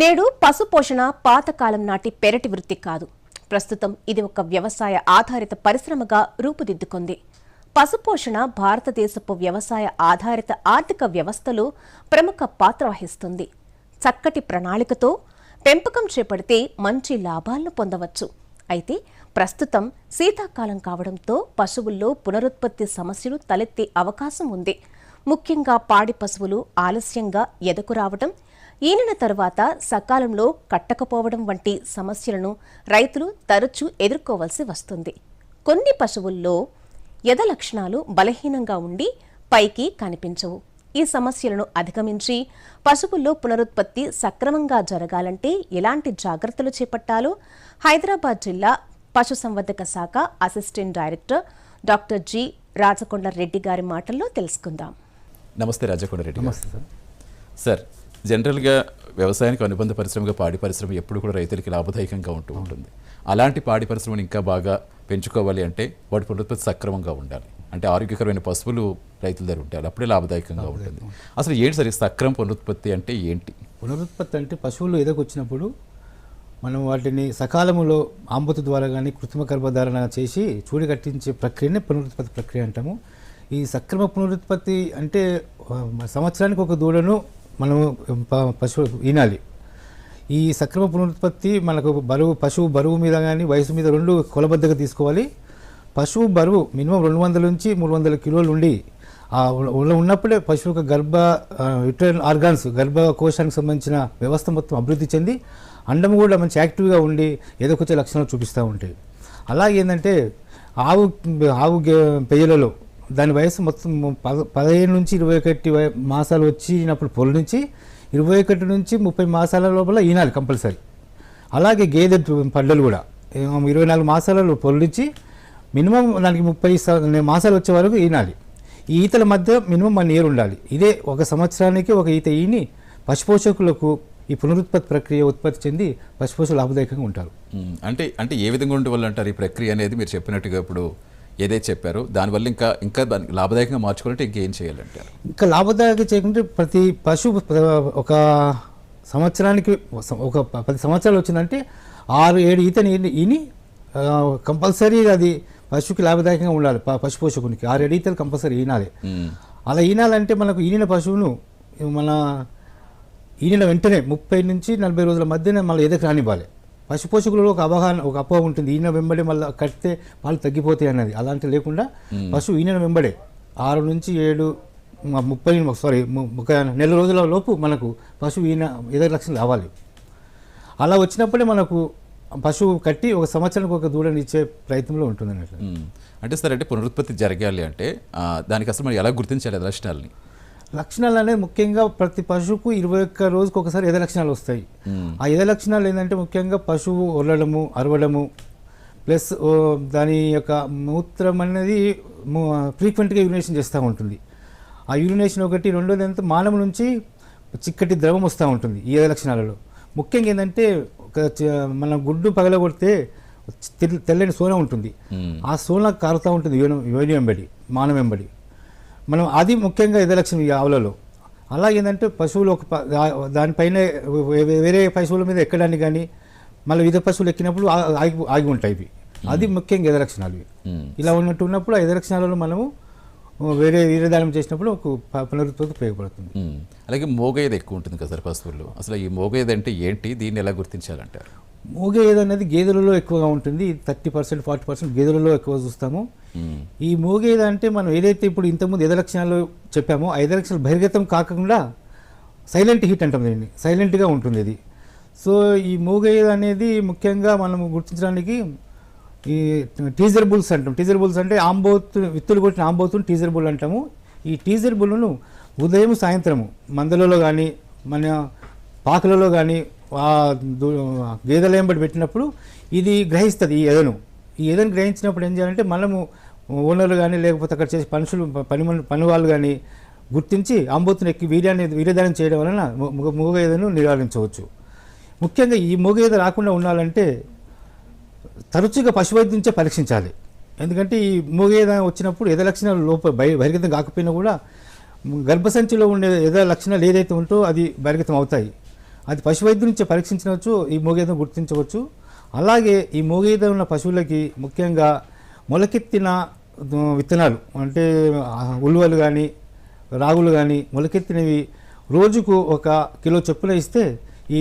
నేడు పశుపోషణ పాతకాలం నాటి పెరటి వృత్తి కాదు. ప్రస్తుతం ఇది ఒక వ్యవసాయ ఆధారిత పరిశ్రమగా రూపుదిద్దుకుంది. పశుపోషణ భారతదేశపు వ్యవసాయ ఆధారిత ఆర్థిక వ్యవస్థలో ప్రముఖ పాత్ర వహిస్తుంది. చక్కటి ప్రణాళికతో పెంపకం చేపడితే మంచి లాభాలను పొందవచ్చు. అయితే ప్రస్తుతం శీతాకాలం కావడంతో పశువుల్లో పునరుత్పత్తి సమస్యలు తలెత్తే అవకాశం ఉంది. ముఖ్యంగా పాడి పశువులు ఆలస్యంగా ఎదకు రావడం ఈనిన తరువాత సకాలంలో కట్టకపోవడం వంటి సమస్యలను రైతులు తరచూ ఎదుర్కోవలసి వస్తుంది. కొన్ని పశువుల్లో ఎద లక్షణాలు బలహీనంగా ఉండి పైకి కనిపించవు. ఈ సమస్యలను అధిగమించి పశువుల్లో పునరుత్పత్తి సక్రమంగా జరగాలంటే ఎలాంటి జాగ్రత్తలు చేపట్టాలో హైదరాబాద్ జిల్లా పశుసంవర్ధక శాఖ assistant director doctor G Rajakonda Reddy గారి మాటల్లో తెలుసుకుందాం. నమస్తే రాజకొండ రెడ్డి. నమస్తే సార్. సార్ జనరల్గా వ్యవసాయానికి అనుబంధ పరిశ్రమగా పాడి పరిశ్రమ ఎప్పుడు కూడా రైతులకి లాభదాయకంగా ఉంటూ ఉంటుంది. అలాంటి పాడి పరిశ్రమను ఇంకా బాగా పెంచుకోవాలి అంటే వాటి పునరుత్పత్తి సక్రమంగా ఉండాలి. అంటే ఆరోగ్యకరమైన పశువులు రైతుల దగ్గర ఉండాలి అప్పుడే లాభదాయకంగా ఉంటుంది. అసలు ఏంటి సార్ సక్రమ పునరుత్పత్తి అంటే ఏంటి? పునరుత్పత్తి అంటే పశువులు ఎదకొచ్చినప్పుడు మనం వాటిని సకాలంలో ఆంబుత ద్వారా కానీ కృత్రిమ గర్భధారణ చేసి చూడి కట్టించే ప్రక్రియనే పునరుత్పత్తి ప్రక్రియ అంటాము. ఈ సక్రమ పునరుత్పత్తి అంటే సంవత్సరానికి ఒక దూడను మనము ప- పశువు ఈనాలి. ఈ సక్రమ పునరుత్పత్తి మనకు బరువు పశువు బరువు మీద కానీ వయసు మీద రెండు కొలబద్దగా తీసుకోవాలి. పశువు బరువు మినిమం రెండు వందల నుంచి మూడు వందల కిలోలు ఉండి ఉన్నప్పుడే పశువు యొక్క గర్భ రిటర్న్ ఆర్గాన్స్ గర్భ కోశానికి సంబంధించిన వ్యవస్థ మొత్తం అభివృద్ధి చెంది అండం కూడా మంచి యాక్టివ్గా ఉండి ఏదో కొంచెం లక్షణాలు చూపిస్తూ ఉంటాయి. అలా ఏంటంటే ఆవు ఆవు గే- పెయ్యలలో దాని వయసు మొత్తం పద పదిహేను నుంచి ఇరవై ఒకటి మాసాలు వచ్చినప్పుడు పొల నుంచి ఇరవై ఒకటి నుంచి ముప్పై మాసాల లోపల ఈనాలి కంపల్సరీ. అలాగే గేదె పడ్డలు కూడా. ఇరవై నాలుగు మాసాలలో పొల్లించి మినిమం దానికి ముప్పై మాసాలు వచ్చే వరకు ఈనాలి ఈ ఈతల మధ్య మినిమం వన్ ఇయర్ ఉండాలి. ఇదే ఒక సంవత్సరానికి ఒక ఈత ఈని పశుపోషకులకు ఈ పునరుత్పత్తి ప్రక్రియ ఉత్పత్తి చెంది పశుపోషకులు లాభదాయకంగా ఉంటారు. అంటే అంటే ఏ విధంగా ఉండేవాళ్ళు అంటారు ఈ ప్రక్రియ అనేది మీరు చెప్పినట్టుగా ఇప్పుడు? ఏదైతే చెప్పారో దానివల్ల ఇంకా ఇంకా లాభదాయకంగా మార్చుకోవాలంటే ఇంకేం చేయాలంటారు? ఇంకా లాభదాయక చేయకుంటే ప్రతి పశువు ఒక సంవత్సరానికి ఒక పది సంవత్సరాలు వచ్చిందంటే ఆరు ఏడు ఈతని ఈని- కంపల్సరీ అది పశువుకి లాభదాయకంగా ఉండాలి పశు పోషకునికి. ఆరు ఏడు ఈతలు కంపల్సరీ ఈనాలి. అలా ఈనాలంటే మనకు ఈనిన పశువును మన ఈనిన వెంటనే ముప్పై నుంచి నలభై రోజుల మధ్యనే మళ్ళీ ఎదకు రానివ్వాలి. పశు పోషకులలో ఒక అవగాహన ఒక అపోహ ఉంటుంది. ఈయన వెంబడి మళ్ళీ కడితే పాలు తగ్గిపోతాయి అన్నది. అలాంటి లేకుండా పశువు ఈయన వెంబడే. ఆరు నుంచి ఏడు ముప్పై సారీ ఒక నెల రోజుల లోపు మనకు పశువు ఈయన ఎదగ లక్షణం రావాలి. అలా వచ్చినప్పుడే మనకు పశువు కట్టి ఒక సంవత్సరానికి ఒక దూడని ఇచ్చే ప్రయత్నంలో ఉంటుంది అన్నట్లు. అంటే సార్ అంటే పునరుత్పత్తి జరగాలి అంటే దానికి అసలు మనం ఎలా గుర్తించాలి లక్షణాలని లక్షణాలు అనేది ముఖ్యంగా ప్రతి పశువుకు ఇరవై ఒక్క రోజుకు ఒకసారి ఎద లక్షణాలు వస్తాయి. ఆ ఎద లక్షణాలు ఏంటంటే ముఖ్యంగా పశువు ఒరడము అరవడము ప్లస్ దాని యొక్క మూత్రం అనేది ఫ్రీక్వెంట్గా యూరినేషన్ చేస్తూ ఉంటుంది. ఆ యూరినేషన్ ఒకటి రెండోది ఎంత మానవ నుంచి చిక్కటి ద్రవం వస్తూ ఉంటుంది ఈ ఎద లక్షణాలలో. ముఖ్యంగా ఏంటంటే ఒక మన గుడ్డు పగలగొడితే తెల్ల- తెల్లని సోన ఉంటుంది. ఆ సోన కారుతూ ఉంటుంది యోని యోని వెంబడి మానవ వెంబడి మనం అది ముఖ్యంగా ఎదలక్ష్యం ఈ ఆవులలో. అలా ఏంటంటే పశువులు ఒక దానిపైన వేరే పశువుల మీద ఎక్కడానికి కానీ మళ్ళీ వివిధ పశువులు ఎక్కినప్పుడు ఆగి ఆగి ఉంటాయి ఇవి. అది ముఖ్యంగా ఎదలక్షణాలు. ఇలా ఉన్నట్టు ఉన్నప్పుడు ఆ ఎదలక్షణాలలో మనము వేరే వీరదానం చేసినప్పుడు ఒక ప- పునరుత్పత్తి ఉపయోగపడుతుంది. అలాగే మోగేది ఎక్కువ ఉంటుంది కదా సార్ పశువుల్లో. అసలు ఈ మోగేది అంటే ఏంటి? దీన్ని ఎలా గుర్తించాలంటారు? మూగ ఏది అనేది గేదెలలో ఎక్కువగా ఉంటుంది. థర్టీ పర్సెంట్ ఫార్టీ పర్సెంట్ గేదెలలో ఎక్కువ చూస్తాము. ఈ మూగేద అంటే మనం ఏదైతే ఇప్పుడు ఇంతకుముందు ఎద లక్షణాలు చెప్పామో ఆ ఎద లక్షణాలు బహిర్గతం కాకుండా సైలెంట్ హీట్ అంటాం దీన్ని. సైలెంట్గా ఉంటుంది ఇది సో ఈ మూగేద అనేది ముఖ్యంగా మనం గుర్తించడానికి ఈ టీజర్ బుల్స్ అంటాం. టీజర్ బుల్స్ అంటే ఆంబోతు విత్తులు కొట్టిన ఆంబోతుని టీజర్ బుల్ అంటాము. ఈ టీజర్ బుల్ను ఉదయం సాయంత్రము మందలలో కానీ మన పాకలలో కానీ ఆ దు- గేదెల పెట్టినప్పుడు ఇది గ్రహిస్తుంది ఈ ఎదను. ఈ ఎదను గ్రహించినప్పుడు ఏం చేయాలంటే మనము ఓనర్లు కానీ లేకపోతే అక్కడ చేసే పనుషులు పని పని వాళ్ళు కానీ గుర్తించి ఆంబోతుని ఎక్కి వీర్యాన్ని వీర్యదానం చేయడం వలన ము- మూగ ఎదను నివారించవచ్చు ముఖ్యంగా ఈ మూగ ఎద రాకుండా ఉండాలంటే తరచుగా పశువైద్యం నుంచే పరీక్షించాలి. ఎందుకంటే ఈ మూగేద వచ్చినప్పుడు ఏదో లక్షణాలు లోప బహిర్గతం కాకపోయినా కూడా గర్భసంచిలో ఉండే ఏదో లక్షణాలు ఏదైతే ఉంటో అది బహిర్గతం అవుతాయి. అది పశు వైద్యం నుంచి పరీక్షించవచ్చు ఈ మూగేదం గుర్తించవచ్చు. అలాగే ఈ మూగేదం ఉన్న పశువులకి ముఖ్యంగా మొలకెత్తిన విత్తనాలు అంటే ఆ, ఉలువలు కానీ రాగులు కానీ మొలకెత్తినవి రోజుకు ఒక కిలో చొప్పున ఇస్తే ఈ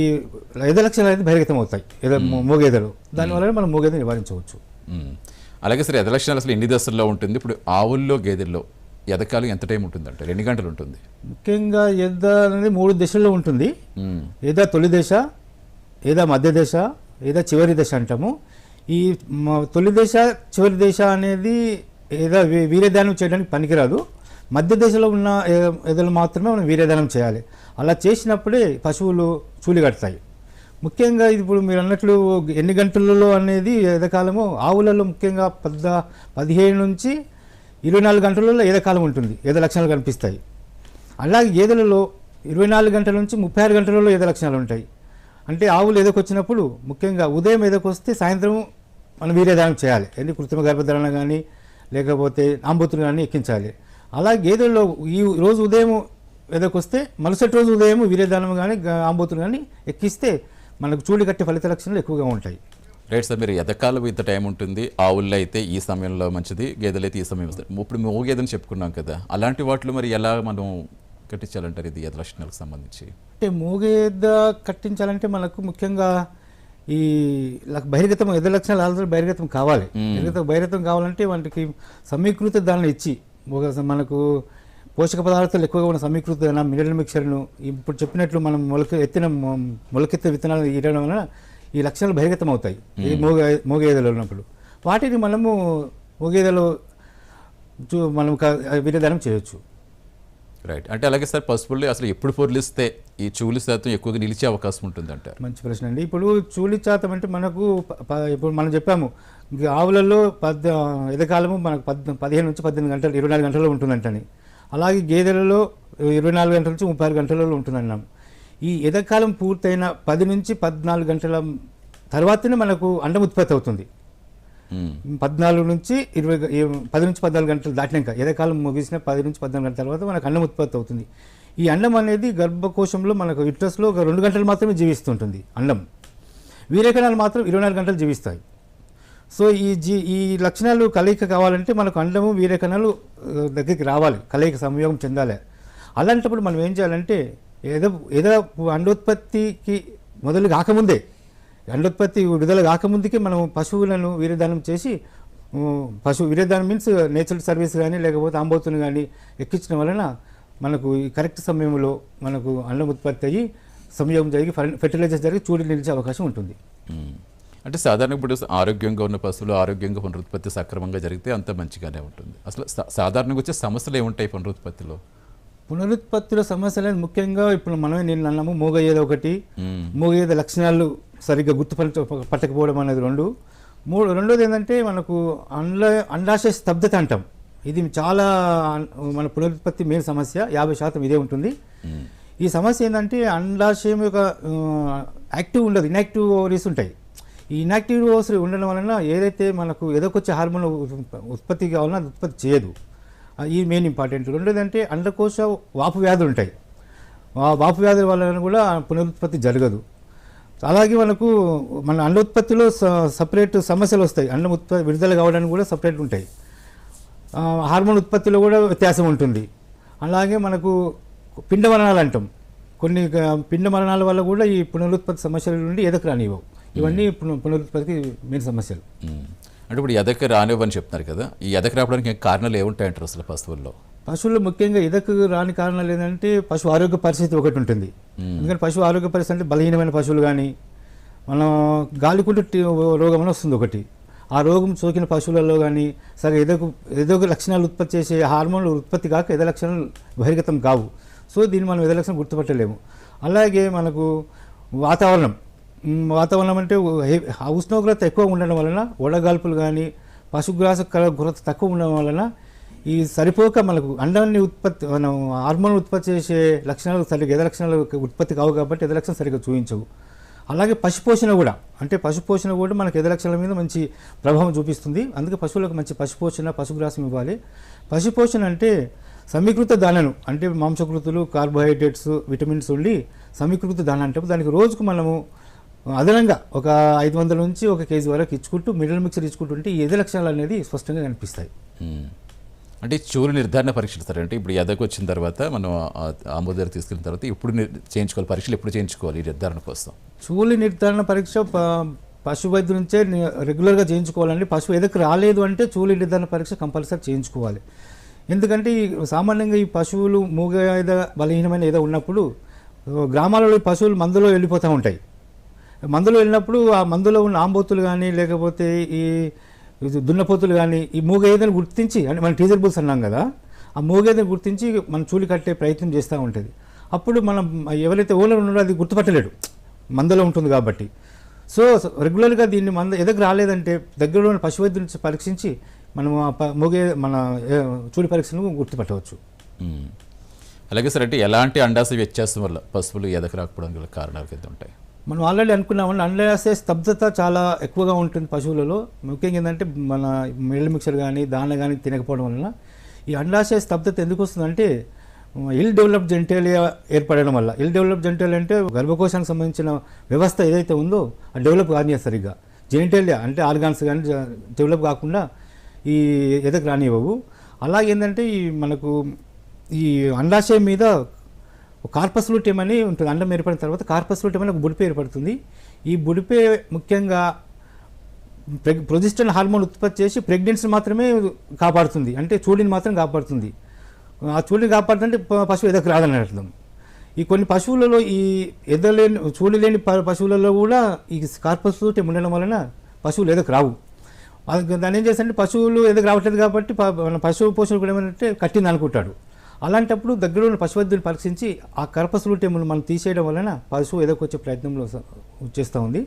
ఎద లక్షణాలు అనేది బహిర్గతం అవుతాయి. ఎద మూగేదలు. దానివల్ల మనం మూగేదం నివారించవచ్చు. అలాగే సరే ఎదలక్షణాలు అసలు ఎన్ని దశల్లో ఉంటుంది? ఇప్పుడు ఆవుల్లో గేదెల్లో ఎదకాలం ఎంత టైం ఉంటుంది అంటే ఎన్ని గంటలు ఉంటుంది. ముఖ్యంగా ఎద్ద అనేది మూడు దశల్లో ఉంటుంది. ఏదా తొలి దశ ఏదా మధ్య దశ ఏదా చివరి దశ అంటాము. ఈ తొలి దశ చివరి దశ అనేది ఏదో వీర్యదానం చేయడానికి పనికిరాదు. మధ్య దశలో ఉన్న ఎదలు మాత్రమే మనం వీర్యదానం చేయాలి. అలా చేసినప్పుడే పశువులు చూలిగడతాయి. ముఖ్యంగా ఇది ఇప్పుడు మీరు అన్నట్లు ఎన్ని గంటలలో అనేది ఎదకాలము ఆవులలో ముఖ్యంగా పెద్ద పదిహేను నుంచి ఇరవై నాలుగు గంటలలో ఏదకాలం ఉంటుంది ఏదో లక్షణాలు కనిపిస్తాయి. అలాగే గేదెలలో ఇరవై నాలుగు గంటల నుంచి ముప్పై ఆరు గంటలలో ఏదో లక్షణాలు ఉంటాయి. అంటే ఆవులు ఎదకొచ్చినప్పుడు ముఖ్యంగా ఉదయం ఎదకొస్తే సాయంత్రం మనం వీర్యదానం చేయాలి. ఎన్ని కృత్రిమ గర్భధారణ కానీ లేకపోతే ఆంబోతులు కానీ ఎక్కించాలి. అలా గేదెల్లో ఈ రోజు ఉదయం ఎదకొస్తే మరుసటి రోజు ఉదయం వీర్యదానం కానీ ఆంబోతులు కానీ ఎక్కిస్తే మనకు చూడి కట్టే ఫలిత లక్షణాలు ఎక్కువగా ఉంటాయి. రైట్ సార్ మీరు ఎదకాలం ఇంత టైం ఉంటుంది. ఆవుల్లో అయితే ఈ సమయంలో మంచిది గేదెలు అయితే ఈ సమయం వస్తుంది. ఇప్పుడు మేము గేదెని చెప్పుకున్నాం కదా అలాంటి వాటిలో మరి ఎలా మనం కట్టించాలంటారు ఇది ఎదలక్షణాలకు సంబంధించి? అంటే మూగేద కట్టించాలంటే మనకు ముఖ్యంగా ఈ బహిర్గతం ఎద లక్షణాలు ఆల్రెడీ బహిర్గతం కావాలి. బహిర్గతం బహిర్గతం కావాలంటే వాటికి సమీకృత దానిని ఇచ్చి మనకు పోషక పదార్థాలు ఎక్కువగా ఉన్న సమీకృత దాన మినరల్ మిక్చర్ను ఇప్పుడు చెప్పినట్లు మనం మొలక ఎత్తిన మొ- మొలకెత్తిన విత్తనాలు ఇవ్వడం వలన ఈ లక్షణాలు బహిర్గతం అవుతాయి ఈ మూగ మూగేదలు ఉన్నప్పుడు. వాటిని మనము మూగేదలో చూ- మనం విరదానం చేయొచ్చు. రైట్. అంటే అలాగే సార్ పసుపుల్లో అసలు ఎప్పుడు పొర్లిస్తే ఈ చూలు శాతం ఎక్కువగా నిలిచే అవకాశం ఉంటుంది అంటారు మంచి ప్రశ్న అండి. ఇప్పుడు చూలి శాతం అంటే మనకు ఇప్పుడు మనం చెప్పాము ఆవులలో పద్ ఎదకాలము మనకు పద్ పదిహేను నుంచి పద్దెనిమిది గంటలు ఇరవై నాలుగు గంటల్లో ఉంటుందంటని. అలాగే గేదెలలో ఇరవై నాలుగు గంటల నుంచి ముప్పై ఆరు గంటలలో ఉంటుందన్నాం. ఈ ఎదకాలం పూర్తయిన పది నుంచి పద్నాలుగు గంటల తర్వాతనే మనకు అండం ఉత్పత్తి అవుతుంది. పద్నాలుగు నుంచి ఇరవై పది నుంచి పద్నాలుగు గంటలు దాటినాక ఎదకాలం ముగిసిన పది నుంచి పద్నాలుగు గంటల తర్వాత మనకు అన్నం ఉత్పత్తి అవుతుంది. ఈ అండం అనేది గర్భకోశంలో మనకు యుట్రస్లో ఒక రెండు గంటలు మాత్రమే జీవిస్తుంటుంది అండం. వీరేకణాలు మాత్రం ఇరవై నాలుగు గంటలు జీవిస్తాయి. సో ఈ జీ ఈ లక్షణాలు కలయిక కావాలంటే మనకు అండము వీరేకణాలు దగ్గరికి రావాలి. కలయిక సంయోగం చెందాలి. అలాంటప్పుడు మనం ఏం చేయాలంటే ఏదో ఏదో అండోత్పత్తికి మొదలు కాకముందే అండోత్పత్తి విడుదల కాకముందుకే మనం పశువులను వీర్యదానం చేసి పశు పశువు వీర్యదానం మీన్స్ నేచురల్ సర్వీస్ కానీ లేకపోతే ఆంబోతులు కానీ ఎక్కించడం వలన మనకు ఈ కరెక్ట్ సమయంలో మనకు అండం ఉత్పత్తి అయ్యి సంయోగం జరిగి ఫెర్టిలైజర్ జరిగి చూడి నిలిచే అవకాశం ఉంటుంది. అంటే సాధారణ ఇప్పుడు ఆరోగ్యంగా ఉన్న పశువులు ఆరోగ్యంగా పునరుత్పత్తి సక్రమంగా జరిగితే అంత మంచిగానే ఉంటుంది. అసలు సాధారణంగా వచ్చే సమస్యలు ఏముంటాయి పునరుత్పత్తిలో? పునరుత్పత్తిలో సమస్యలు అనేది ముఖ్యంగా ఇప్పుడు మనమే నేను అన్నాము మూగయ్యేది ఒకటి. మూగయ్యేది లక్షణాలు సరిగ్గా గుర్తుపట్ట పట్టకపోవడం అనేది రెండు. మూడు రెండోది ఏంటంటే మనకు అండ అండాశయ స్తబ్దత అంటాం. ఇది చాలా మన పునరుత్పత్తి మెయిన్ సమస్య యాభై శాతం ఇదే ఉంటుంది. ఈ సమస్య ఏంటంటే అండాశయం యొక్క యాక్టివ్ ఉండదు ఇన్యాక్టివ్ ఓవరీస్ ఉంటాయి. ఈ ఇనాక్టివ్ ఓవరీస్ ఉండడం వలన ఏదైతే మనకు ఎదకొచ్చే హార్మోన్ ఉత్పత్తి కావాలన్నా అది ఉత్పత్తి చేయదు. ఈ మెయిన్ ఇంపార్టెంట్ రెండోదంటే అండకోశ వాపు వ్యాధులు ఉంటాయి. ఆ వాపు వ్యాధుల వలన కూడా పునరుత్పత్తి జరగదు. అలాగే మనకు మన అండోత్పత్తిలో సపరేట్ సమస్యలు వస్తాయి. అండం ఉత్పత్తి విడుదల కావడానికి కూడా సపరేట్ ఉంటాయి. హార్మోన్ ఉత్పత్తిలో కూడా వ్యత్యాసం ఉంటుంది. అలాగే మనకు పిండ మరణాలు అంటాం. కొన్ని పిండ మరణాల వల్ల కూడా ఈ పునరుత్పత్తి సమస్యల నుండి ఎదకు రానివ్వవు ఇవన్నీ పున- పునరుత్పత్తికి మెయిన్ సమస్యలు. అంటే ఇప్పుడు ఎదక రానివ్వని చెప్తున్నారు కదా ఈ ఎదక రావడానికి కారణాలు ఏముంటాయంటారు అసలు పశువుల్లో? పశువులు ముఖ్యంగా ఎదకు రాని కారణాలు ఏంటంటే పశువు ఆరోగ్య పరిస్థితి ఒకటి ఉంటుంది. ఎందుకంటే పశువు ఆరోగ్య పరిస్థితి అంటే బలహీనమైన పశువులు కానీ మనం గాలికుంటు రోగం అని వస్తుంది ఒకటి. ఆ రోగం సోకిన పశువులలో కానీ సరే ఎదకు ఏదో ఒక లక్షణాలు ఉత్పత్తి చేసే హార్మోన్లు ఉత్పత్తి కాక ఎద లక్షణాలు బహిర్గతం కావు. సో దీన్ని మనం ఎద లక్షణం గుర్తుపట్టలేము. అలాగే మనకు వాతావరణం. వాతావరణం అంటే ఉష్ణోగ్రత ఎక్కువ ఉండడం వలన వడగాల్పులు కానీ పశుగ్రాస కల కొరత తక్కువ ఉండడం వలన ఈ సరిపోక మనకు అండాన్ని ఉత్పత్తి మనం హార్మోన్ ఉత్పత్తి చేసే లక్షణాలు సరిగ్గా ఎద లక్షణాలు ఉత్పత్తి కావు కాబట్టి ఎద లక్షణం సరిగ్గా చూపించవు. అలాగే పశుపోషణ కూడా అంటే పశుపోషణ కూడా మనకు ఎద లక్షణాల మీద మంచి ప్రభావం చూపిస్తుంది. అందుకే పశువులకు మంచి పశుపోషణ పశుగ్రాసం ఇవ్వాలి. పశుపోషణ అంటే సమీకృత దానను అంటే మాంసకృతులు కార్బోహైడ్రేట్స్ విటమిన్స్ ఉండి సమీకృత దాన అంటే దానికి రోజుకు మనము అదనంగా ఒక ఐదు వందల నుంచి ఒక కేజీ వరకు ఇచ్చుకుంటూ మిడిల్ మిక్సర్ ఇచ్చుకుంటుంటే ఈ ఎద లక్షణాలు అనేది స్పష్టంగా కనిపిస్తాయి. అంటే చూలు నిర్ధారణ పరీక్షలు సార్ అంటే ఇప్పుడు ఎదకు వచ్చిన తర్వాత మనం దగ్గర తీసుకెళ్ళిన తర్వాత ఇప్పుడు చేయించుకోవాలి పరీక్షలు ఎప్పుడు చేయించుకోవాలి ఈ నిర్ధారణ కోసం? చూలి నిర్ధారణ పరీక్ష ప- పశు వైద్యు నుంచే రెగ్యులర్గా చేయించుకోవాలండి. పశువు ఎదకు రాలేదు అంటే చూలి నిర్ధారణ పరీక్ష కంపల్సరీ చేయించుకోవాలి. ఎందుకంటే ఈ సామాన్యంగా ఈ పశువులు మూగ ఏదో బలహీనమైన ఏదో ఉన్నప్పుడు గ్రామాలలో పశువులు మందులో వెళ్ళిపోతూ ఉంటాయి. మందులో వెళ్ళినప్పుడు ఆ మందులో ఉన్న ఆంబోతులు కానీ లేకపోతే ఈ ఇది దున్నపోతులు కానీ ఈ మూగేదని గుర్తించి అంటే మనం టీజర్ బుల్స్ అన్నాం కదా ఆ మూగేదని గుర్తించి మనం చూలి కట్టే ప్రయత్నం చేస్తూ ఉంటుంది. అప్పుడు మనం ఎవరైతే ఓనర్ ఉన్నారో అది గుర్తుపట్టలేడు. మందులో ఉంటుంది కాబట్టి. సో రెగ్యులర్గా దీన్ని మంద ఎదగ రాలేదంటే దగ్గరలో ఉన్న పశువైద్యుల నుంచి పరీక్షించి మనం ఆ ప- మూగే మన చూడి చూలి పరీక్షను గుర్తుపట్టవచ్చు. అలాగే సార్ అంటే ఎలాంటి అండాశ వ్యత్యాసం వల్ల పశువులు ఎదక రాకపోవడం గల కారణాలు కింద ఉంటాయి? మనం ఆల్రెడీ అనుకున్నామండి అండాశయ స్తబ్దత చాలా ఎక్కువగా ఉంటుంది పశువులలో. ముఖ్యంగా ఏంటంటే మన మిల్ మిక్సర్ కానీ దాన కానీ తినకపోవడం వలన ఈ అండాశయ స్తబ్దత ఎందుకు వస్తుందంటే ఇల్ డెవలప్ జెంటేలియా ఏర్పడడం వల్ల. ఇల్ డెవలప్ జెంటేలియా అంటే గర్భకోశానికి సంబంధించిన వ్యవస్థ ఏదైతే ఉందో అది డెవలప్ కానీ సరిగ్గా. జెంటేలియా అంటే ఆర్గాన్స్ కానీ డెవలప్ కాకుండా ఈ ఎదకు రానివ్వవు. అలాగేందంటే ఈ మనకు ఈ అండాశయం మీద కార్పస్ లూటెమ్ అని ఉంటుంది? అండం ఏర్పడిన తర్వాత కార్పస్ లూటెమ్ అని ఒక బుడిపే ఏర్పడుతుంది. ఈ బుడిపే ముఖ్యంగా ప్రెగ్ ప్రొజిస్టన్ హార్మోన్ ఉత్పత్తి చేసి ప్రెగ్నెన్సీ మాత్రమే కాపాడుతుంది. అంటే చూడిని మాత్రం కాపాడుతుంది. ఆ చూడిని కాపాడుతుంటే ప- పశువు ఎదకు రాదని అర్థం. ఈ కొన్ని పశువులలో ఈ ఎదలేని చూడలేని ప- పశువులలో కూడా ఈ కార్పస్ లూటెమ్ ఉండడం వలన పశువులు ఎదకు రావు. దాని దాన్ని ఏం చేస్తారంటే పశువులు ఎదకు రావట్లేదు కాబట్టి మన పశువు పోషణ కూడా ఏమంటే కట్టింది అనుకుంటాడు అలాంటప్పుడు దగ్గర ఉన్న పశువైద్యులు పరీక్షించి ఆ కర్పసులు లూటెములు మనం తీసేయడం వలన పశువు ఎదకొచ్చే ప్రయత్నంలో వచ్చేస్తూ చేస్తూ ఉంది.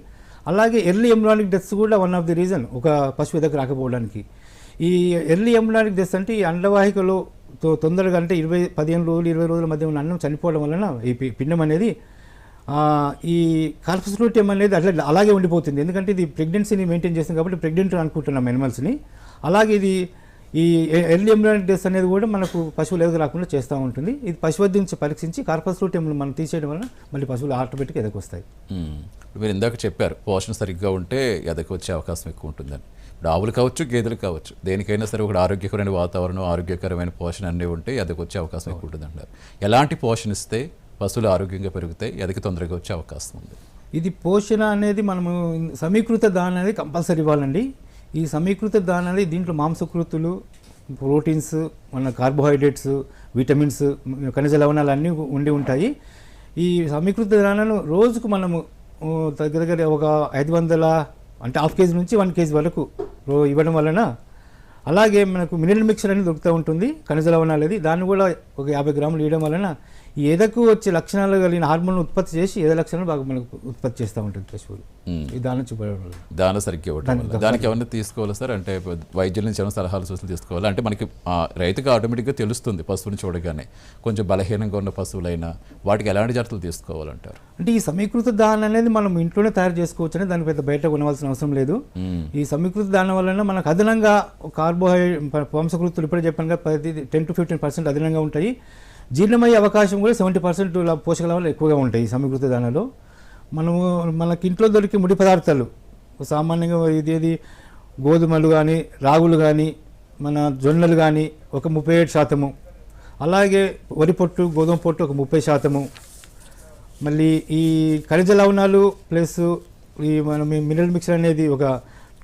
అలాగే ఎర్లీ ఎంబ్రానిక్ డెత్స్ కూడా వన్ ఆఫ్ ది రీజన్ ఒక పశువు ఎదకు రాకపోవడానికి. ఈ ఎర్లీ ఎంబ్రానిక్ డెత్స్ అంటే ఈ అండవాహికలో తొందరగా అంటే ఇరవై పదిహేను రోజులు ఇరవై రోజుల మధ్య ఉన్న అన్నం చనిపోవడం వలన ఈ పిండం అనేది ఈ కార్పస్లూటియం అనేది అట్లా అలాగే ఉండిపోతుంది. ఎందుకంటే ఇది ప్రెగ్నెన్సీని మెయింటైన్ చేస్తుంది కాబట్టి ప్రెగ్నెంట్ అనుకుంటున్నాం ఎనిమల్స్ని. అలాగే ఇది ఈ ఎర్లీ ఎంబ్రానిక్ డెస్ అనేది కూడా మనకు పశువులు ఎదుగు రాకుండా చేస్తూ ఉంటుంది. ఇది పశువైద్యం నుంచి పరీక్షించి కార్పస్ లూటియం మనం తీసేయడం వలన మళ్ళీ పశువులు ఆటోమేటిక్గా. ఇప్పుడు మీరు ఇందాక చెప్పారు పోషణ సరిగ్గా ఉంటే ఎదకు వచ్చే అవకాశం ఎక్కువ ఉంటుందని. ఇప్పుడు ఆవులు కావచ్చు గేదెలు కావచ్చు దేనికైనా సరే ఒకటి ఆరోగ్యకరమైన వాతావరణం ఆరోగ్యకరమైన పోషణ అన్నీ ఉంటే ఎదకు వచ్చే అవకాశం ఎక్కువ ఉంటుంది అంటారు ఎలాంటి పోషణ ఇస్తే పశువులు ఆరోగ్యంగా పెరుగుతాయి ఎదకి తొందరగా వచ్చే అవకాశం ఉంది? ఇది పోషణ అనేది మనము సమీకృత దాన అనేది కంపల్సరీ ఇవ్వాలండి. ఈ సమీకృత దానాలు దీంట్లో మాంసకృతులు ప్రోటీన్స్ మన కార్బోహైడ్రేట్స్ విటమిన్స్ ఖనిజ లవణాలు అన్నీ ఉండి ఉంటాయి. ఈ సమీకృత దానను రోజుకు మనము దగ్గర దగ్గర ఒక ఐదు వందల అంటే హాఫ్ కేజీ నుంచి వన్ కేజీ వరకు ఇవ్వడం వలన అలాగే మనకు మినరల్ మిక్చర్ అనేది దొరుకుతూ ఉంటుంది ఖనిజ లవణాలు అది దాన్ని కూడా ఒక యాభై గ్రాములు ఇవ్వడం వలన ఎదకు వచ్చే లక్షణాలు కలిగిన హార్మోన్ ఉత్పత్తి చేసి ఎద లక్షణాలు బాగా మనకు ఉత్పత్తి చేస్తూ ఉంటుంది పశువులు. ఈ దాని చూపడం దాన సరిగ్గా ఇవ్వడం దానికి ఏమన్నా తీసుకోవాలా సార్? అంటే వైద్యుల నుంచి ఏమైనా సలహాలు సూచనలు తీసుకోవాలా? అంటే మనకి ఆ, రైతుకి ఆటోమేటిక్గా తెలుస్తుంది పశువుని చూడగానే. కొంచెం బలహీనంగా ఉన్న పశువులైనా వాటికి ఎలాంటి జాగ్రత్తలు తీసుకోవాలంటారు? అంటే ఈ సమీకృత దాన అనేది మనం ఇంట్లోనే తయారు చేసుకోవచ్చు అని దానికి పెద్ద బయట కొనవలసిన అవసరం లేదు. ఈ సమీకృత దానం వలన మనకు అదనంగా కార్బోహైడ్రేట్ వంశకృతులు ఇప్పుడే చెప్పాను కదా పది టెన్ టు ఫిఫ్టీన్ పర్సెంట్ అదనంగా ఉంటాయి. జీర్ణమయ్యే అవకాశం కూడా సెవెంటీ పర్సెంట్ పోషక లవణాలు ఎక్కువగా ఉంటాయి సమీకృత దానాలో. మనము మనకి ఇంట్లో దొరికే ముడి పదార్థాలు సామాన్యంగా ఇది గోధుమలు కానీ రాగులు కానీ మన జొన్నలు కానీ ఒక ముప్పై ఏడు శాతము. అలాగే వరి పొట్టు గోధుమ పొట్టు ఒక ముప్పై శాతము. మళ్ళీ ఈ ఖనిజ లవణాలు ప్లస్ ఈ మనం మినరల్ మిక్చర్ అనేది ఒక